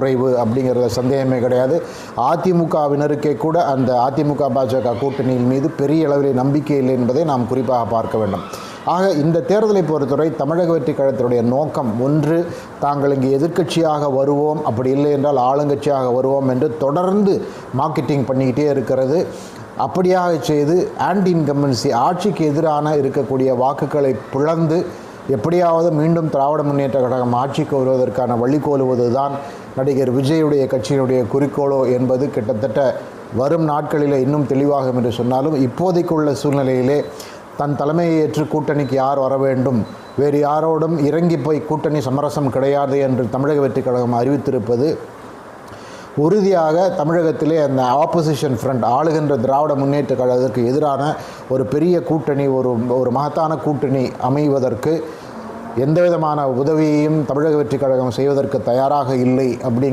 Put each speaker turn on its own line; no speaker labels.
குறைவு அப்படிங்கிறத சந்தேகமே கிடையாது. அதிமுகவினருக்கே கூட அந்த அதிமுக பாஜக கூட்டணியின் மீது பெரிய அளவில் நம்பிக்கை இல்லை என்பதை நாம் குறிப்பாக பார்க்க வேண்டும். ஆக இந்த தேர்தலை பொறுத்தவரை தமிழக வெற்றி கழகத்தினுடைய நோக்கம் ஒன்று தாங்கள் இங்கே எதிர்க்கட்சியாக வருவோம் அப்படி இல்லை என்றால் ஆளுங்கட்சியாக வருவோம் என்று தொடர்ந்து மார்க்கெட்டிங் பண்ணிக்கிட்டே இருக்கிறது. அப்படியாக செய்து ஆன்டி இன்கம்பன்சி ஆட்சிக்கு எதிரான இருக்கக்கூடிய வாக்குகளை பிளந்து எப்படியாவது மீண்டும் திராவிட முன்னேற்ற கழகம் ஆட்சிக்கு வருவதற்கான வழி தான் நடிகர் விஜயுடைய கட்சியினுடைய குறிக்கோளோ என்பது கிட்டத்தட்ட வரும் நாட்களில் இன்னும் தெளிவாகும் என்று சொன்னாலும் இப்போதைக்குள்ள சூழ்நிலையிலே தன் தலைமையை ஏற்று கூட்டணிக்கு யார் வர வேண்டும்? வேறு யாரோடும் இறங்கி போய் கூட்டணி சமரசம் கிடையாது என்று தமிழக வெற்றி கழகம் அறிவித்திருப்பது உறுதியாக தமிழகத்திலே அந்த ஆப்போசிஷன் ஃப்ரண்ட் ஆளுகின்ற திராவிட முன்னேற்ற கழகத்திற்கு எதிரான ஒரு பெரிய கூட்டணி ஒரு ஒரு மகத்தான கூட்டணி அமைவதற்கு எந்த விதமான உதவியையும் தமிழக வெற்றி கழகம் செய்வதற்கு தயாராக இல்லை அப்படி